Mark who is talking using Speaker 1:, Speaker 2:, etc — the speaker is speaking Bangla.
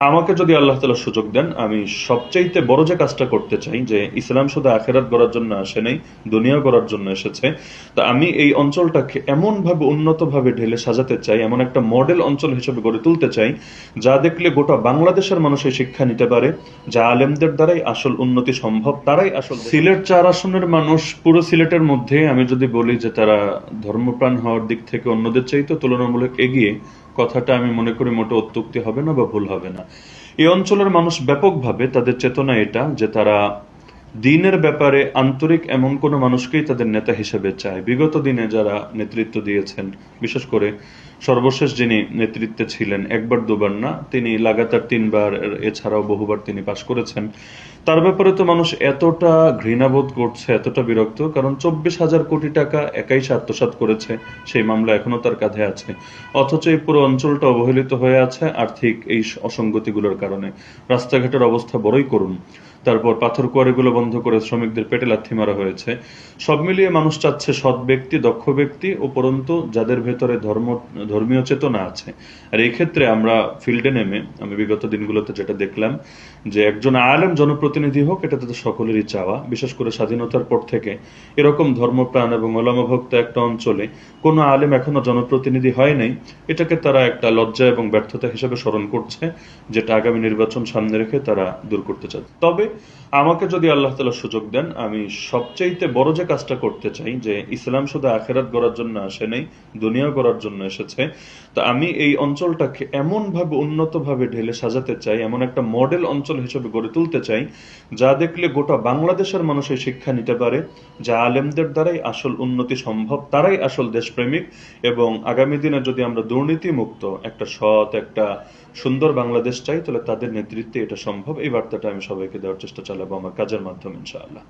Speaker 1: আমাকে যদি আল্লাহ তালা সুযোগ দেন, আমি সবচাইতে বড় যে কাজটা করতে চাই, যে ইসলাম শুধু আখেরাত গড়ার জন্য আসে নাই, দুনিয়া গড়ার জন্য এসেছে, তা আমি এই অঞ্চলটাকে এমনভাবে উন্নতভাবে ঢেলে সাজাতে চাই, এমন একটা মডেল অঞ্চল হিসেবে গড়ে তুলতে চাই, যা দেখলে গোটা বাংলাদেশের মানুষ এই শিক্ষা নিতে পারে, যা আলেমদের দ্বারাই আসল উন্নতি সম্ভব, তারাই আসল সিলেট চার আসনের মানুষ, পুরো সিলেটের মধ্যে আমি যদি বলি যে তারা ধর্মপ্রাণ হওয়ার দিক থেকে অন্যদের চাইতে তুলনামূলক এগিয়ে কথাটা আমি মনে করি মোটে অত্যুক্তি হবে না বা ভুল হবে না। এই অঞ্চলের মানুষ ব্যাপকভাবে তাদের চেতনা এটা যে তারা দিনের ব্যাপারে আন্তরিক এমন কোনো মানুষকেই তাদের নেতা হিসেবে চায়। বিগত দিনে যারা নেতৃত্ব দিয়েছেন, বিশেষ করে সর্বশেষ যিনি নেতৃত্বে ছিলেন, একবার দুবার না, তিনি লাগাতার তিনবার, এছাড়াও বহুবার তিনি পাশ করেছেন। তার ব্যাপারে তো মানুষ এতটা ঘৃণাবোধ করছে, এতটা বিরক্ত, কারণ চব্বিশ হাজার কোটি টাকা একাই সে আত্মসাৎ করেছে, সেই মামলা এখনও তার কাঁধে আছে। অথচ এই পুরো অঞ্চলটা অবহেলিত হয়ে আছে আর্থিক এই অসঙ্গতিগুলোর কারণে। রাস্তাঘাটের অবস্থা বড়ই করুন তারপর পাথর কোয়ারিগুলো বন্ধ করে শ্রমিকদের পেটে লাথি মারা হয়েছে। সব মিলিয়ে মানুষ চাচ্ছে সৎ ব্যক্তি, দক্ষ ব্যক্তি উপরন্তু যাদের ভেতরে ধর্ম, ধর্মীয় চেতনা আছে। আর এই ক্ষেত্রে আমরা ফিল্ডে নেমে, আমি বিগত দিনগুলোতে যেটা দেখলাম, যে একজন আলেম জনপ্রতিনিধি হোক, এটা তাদের সকলেরই চাওয়া। বিশেষ করে স্বাধীনতার পর থেকে এরকম ধর্মপ্রাণ এবং ওলামভক্ত একটা অঞ্চলে কোনো আলেম এখনও জনপ্রতিনিধি হয় নাই, এটাকে তারা একটা লজ্জা এবং ব্যর্থতা হিসেবে স্মরণ করছে, যেটা আগামী নির্বাচন সামনে রেখে তারা দূর করতে চায় তবে আমাকে যদি আল্লাহ তালা সুযোগ দেন, আমি সবচাইতে বড় যে কাজটা করতে চাই, যে ইসলাম শুধু আখেরাত গড়ার জন্য আসে নাই দুনিয়া গড়ার জন্য এসেছে, তো আমি এই অঞ্চলটাকে এমনভাবে উন্নতভাবে ঢেলে সাজাতে চাই, এমন একটা মডেল অঞ্চল হিসেবে গড়ে তুলতে চাই, যা দেখলে গোটা বাংলাদেশের মানুষ এই শিক্ষা নিতে পারে, যা আলেমদের দ্বারাই আসল উন্নতি সম্ভব, তারাই আসল দেশপ্রেমিক, এবং আগামী দিনে যদি আমরা দুর্নীতি মুক্ত একটা সৎ, একটা সুন্দর বাংলাদেশ চাই, তাহলে তাদের নেতৃত্বে এটা সম্ভব। এই বার্তাটা আমি সবাইকে দেওয়ার চেষ্টা চালাবো আমার কাজের মাধ্যমে ইনশাআল্লাহ।